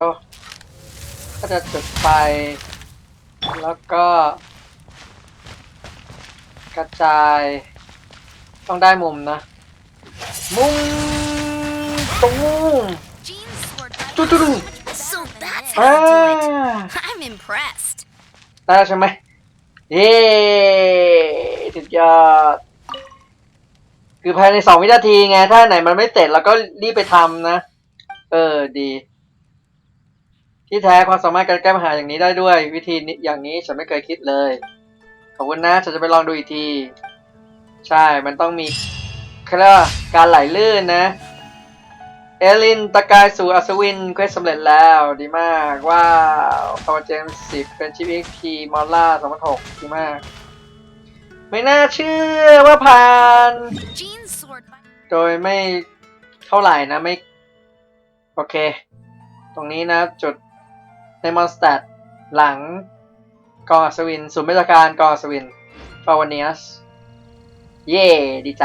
ก็จะจุดไฟ แล้วก็ กระจาย ต้องได้มุมนะ มุมตูม Jean's sword fight Doo doo doo. was much better So than that's this. อ่า how you do it. I'm impressed. ได้แล้วใช่ไหมเย้สุดยอด คือภายในสองวินาทีไง ถ้าไหนมันไม่เสร็จเราก็รีบไปทำนะ เออ ดี ที่แท้ความสามารถการแก้ปัญหาอย่างนี้ได้ด้วย วิธีนี้อย่างนี้ฉันไม่เคยคิดเลย ขอบคุณนะ ฉันจะไปลองดูอีกที ใช่ มันต้องมีเขาเรียกว่าการไหลลื่นนะ เอลินตะกายสู่อัศวินเควสสำเร็จแล้ว ดีมากว้าวพาวเจมสิบเป็นชิปเอ็กพีมอลล่าสองพันหกดีมาก ไม่น่าเชื่อว่าผ่าน โดยไม่เท่าไหร่นะไม่ โอเค ตรงนี้นะจุด ในมอนสเตตหลังกองอัศวินศูนย์ราชการกองอัศวินฟาวเนียส เย่ดีใจ